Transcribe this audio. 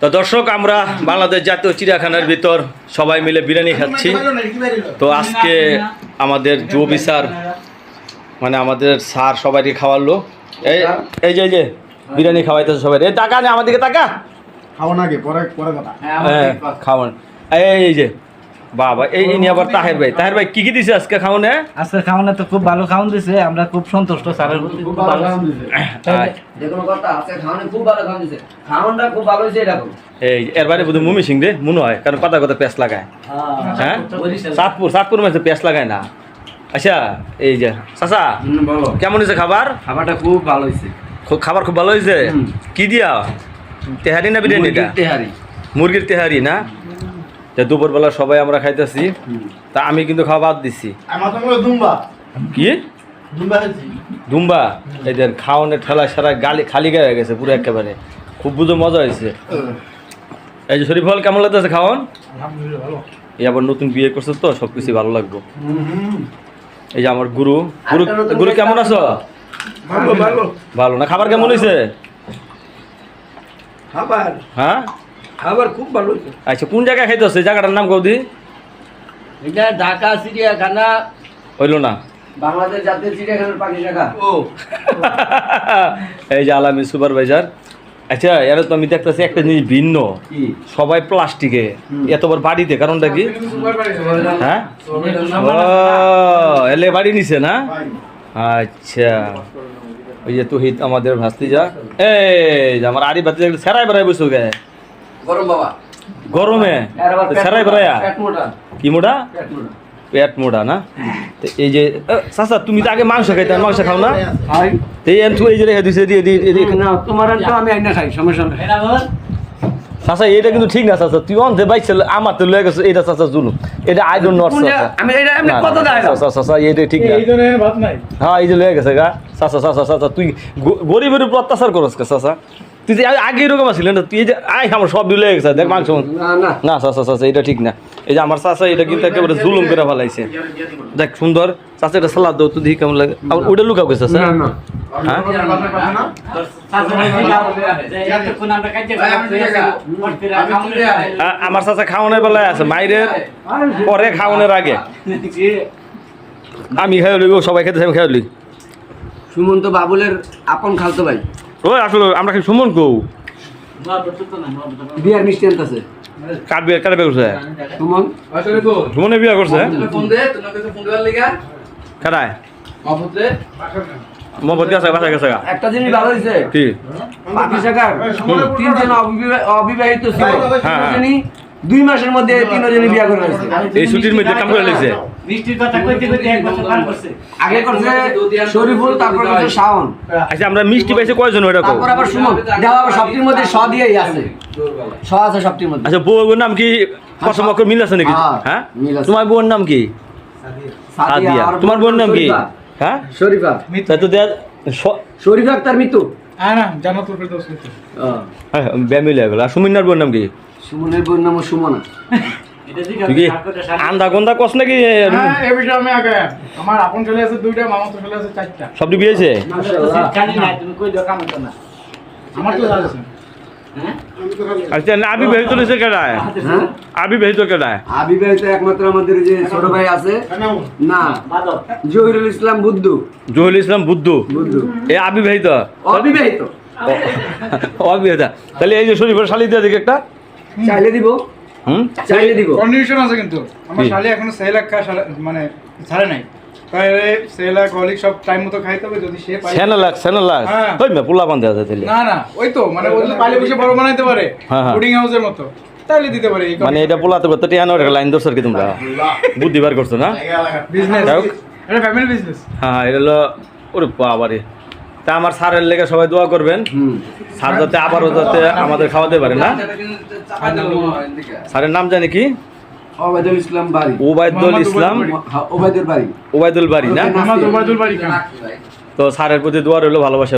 তো দর্শক আমরা বাংলাদেশ জাতীয় চিড়িয়াখানার ভিতর সবাই মিলে বিরিয়ানি খাচ্ছি। তো আজকে আমাদের যুব বিচার মানে আমাদের স্যার সবাইকে খাওয়ালো এই এই যে এই যে বিরিয়ানি খাওয়াইতেছে সবাই। এই টাকা নেই আমাদেরকে টাকা খাওয়া না আগে পরে পরে কথা। হ্যাঁ খাওয়ান। এই এই যে বাবা এই এই নিয়ে আবার তাহের ভাই। তাহের ভাই কি কি দিছে আজকে খাওয়ানে আজকে খাওয়ানো তো খুব ভালো খাওয়ান দিছে আমরা খুব সন্তুষ্ট স্যারের প্রতি খুব ভালো। দেখুন কথা আজকে খাওয়ানো খুব ভালো খাওয়ান দিছে। খাওয়ানটা খুব ভালো এটা এই এর বাইরে বোধহয় মুমি সিং রে মনে হয় কারণ কথা কথা পেঁচ লাগায়। হ্যাঁ সাতপুর সাতপুর মাঝে পেঁচ লাগায় না। আচ্ছা এই যে চাচা কেমন হয়েছে খাবার? খাবারটা খুব ভালো হয়েছে। খুব খাবার খুব ভালো হয়েছে? কি দিয়া? তেহারি না বিরিয়ানি তেহারি। মুরগির তেহারি না? তা দুপুরবেলা সবাই আমরা খাইতেছি তা আমি কিন্তু খাওয়া বাদ দিছি। কি? দুম্বা দুম্বা? এদের খাওয়ানোর ঠেলা সারা গালি খালি গায়ে গেছে পুরো একেবারে। খুব বুঝো মজা হয়েছে। এই যে শরীফ হল কেমন লাগতেছে খাওয়ান? এই আবার নতুন বিয়ে করছে তো সব কিছু ভালো লাগবে। এই যে আমার গুরু। গুরু গুরু কেমন আছো? ভালো না? খাবার কেমন হয়েছে? খাবার। হ্যাঁ? খাবার খুব ভালো হয়েছে। আচ্ছা কোন জায়গায় খাইতেছে? জায়গাটার নাম কৌদি এটা ঢাকা চিড়িয়াখানা। হইল না। বাংলাদেশ জাতীয় চিড়িয়াখানার পাখি শাখা ও। এই যে আলামী সুপারভাইজার। আচ্ছা এর তো আমি দেখতেছি একটা জিনিস ভিন্ন। সবাই প্লাস্টিকে। এতবার বাড়িতে কারণটা কি? হ্যাঁ? এলে বাড়ি নিছে না? আচ্ছা। ওই যে তুহিত আমাদের ভাস্তিজা এই যে আমার আরি ভাতি সেরাই বেড়াই বসে গে গরম বাবা। সেরাই মোটা, বেড়াইয়া কি মোটা? পেট মোটা। না? এই যে চাচা তুমি তো আগে মাংস খাইতে মাংস খাও না? এই এনথু এই যে রেখে দিছে দিয়ে দিয়ে তোমার আমি আইনা খাই সমস্যা নেই। চাচা এটা কিন্তু ঠিক না চাচা। তুই অন্ধে বাইছে আমার তো লয়ে গেছে এটা চাচা জুলুম। এটা আই ডোন্ট নট চাচা। আমি এটা এমনি না, কত দেয় চাচা চাচা এটা ঠিক না। এই ধরনের ভাত নাই। হ্যাঁ এই যে লয়ে গেছে গা। চাচা চাচা চাচা তুই গরিবের উপর অত্যাচার করস কে চাচা? তুই যে আগে- এরকম আসিলেন না তুই এই যে আই আমার সব লয়ে গেছে দেখ মাংস। না না। না চাচা চাচা এটা ঠিক না। এই যে আমার চাচা এটা কিন্তু একেবারে জুলুম করে ফেলাইছে। দেখ সুন্দর। চাচা এটা সালাদ দাও তুই দেখি কেমন লাগে। আবার ওটা লুকাও গেছে চাচা। না হ্যাঁ? আমার চাচা খাওয়ানোর বেলায় আছে মাইরের পরে খাওয়ানোর আগে। আমি খাই সবাই খেতে আমি খাই সুমন্ত বাবুলের আপন খালতো ভাই। ও আসলে আমরা কি সুমন কৌ? বিয়ার মিষ্টি আনতেছে। কার বিয়ে কার বিয়ে করছে? সুমন। সুমনে বিয়ে করছে? ফোন দে তোমার কাছে ফোন দেওয়ার লেগা। কারায়? বাবুত দে। বাসা গেছে একটা জিনিস ভালো হয়েছে কি? পাখি শাখার তিনজন অবিবাহ- অবিবাহিত ছিল। হ্যাঁ, হ্যাঁ। দুই মাসের মধ্যে তিনজনই বিয়ে করে এই ছুটির মধ্যে কাম করে লেগেছে মিষ্টির কথা কইতে কইতে এক বছর পার করছে। আগে করছে শরীফুল তারপর করছে শাওন। আচ্ছা আমরা মিষ্টি পাইছি কয়জন ওটা কও তারপর আবার সুমন দেওয়া আবার সবটির মধ্যে স দিয়েই আছে। স আছে। সবটির মধ্যে। আচ্ছা নাম কি কসম অক্ষর মিল আছে নাকি? হ্যাঁ, হ্যাঁ। তোমার বউর নাম কি? সাদিয়া। তোমার বোন নাম কি? হ্যাঁ? শরীফা। তাই তো দেয়া শরীফা হ্যাঁ না জান্নাতুল ফেরদৌস কিন্তু হ্যাঁ ব্যামিল হয়ে গেল। আর সুমিনার বোন নাম কি? সুমনের বোন নাম সুমনা। তুই কি আন্দা গন্দা কস নাকি? হ্যাঁ এই বিষয়ে আমি আগে। আমার আপন ছেলে আছে দুইটা মামাতো ছেলে আছে চারটা। সবটি বিয়েছে মাশাআল্লাহ। খালি না তুমি কই দাও কাম না। আমার তো দাদা আছে হ্যাঁ? আচ্ছা না আবি বেহিত রয়েছে কেডায় হ্যাঁ আবি বেহিত কেডায় আবিবাহিত একমাত্র আমাদের যে ছোট ভাই আছে। না জহিরুল ইসলাম বুদ্ধু। জহুল ইসলাম বুদ্ধু? বুদ্ধু। এ আবি বেহিত অবিবাহিত অবিহিত তাহলে এই যে শরীফের শালি দিয়ে দিকে একটা। চাইলে দিব। হুম? চাইলে দিব। কন্ডিশন আছে কিন্তু। আমার শালি এখনও সেলাক খা মানে ছাড়ে নাই। তাই সেলাক হলিক সব টাইম মতো খাইতে হবে যদি সে পারে সেনা লাগ সেনা লাগ। ওই মে পোলা বান্ধে আছে তাহলে না না ওই তো পালে বসে বড় বানাইতে পারে। বোর্ডিং হাউসের মতো। তাইলে দিতে পারে মানে এটা পোলাতে লাইন দর্শক কি তোমরা। বুদ্ধি বার করছ না? বিজনেস এটা ফ্যামিলি বিজনেস হ্যাঁ হ্যাঁ, এটা হলো ওরে বাবারে। তা আমার স্যারের লেগে সবাই দোয়া করবেন। সার স্যার যাতে আবারও যাতে আমাদের খাওয়াতে পারে না? স্যারের নাম জানি কি? ওবায়দুল ইসলাম বাড়ি। ওবায়দুল ইসলাম। হ্যাঁ, ওবায়দুল বাড়ি। ওবায়দুল বাড়ি না? তো স্যারের প্রতি দোয়া রইল ভালোবাসা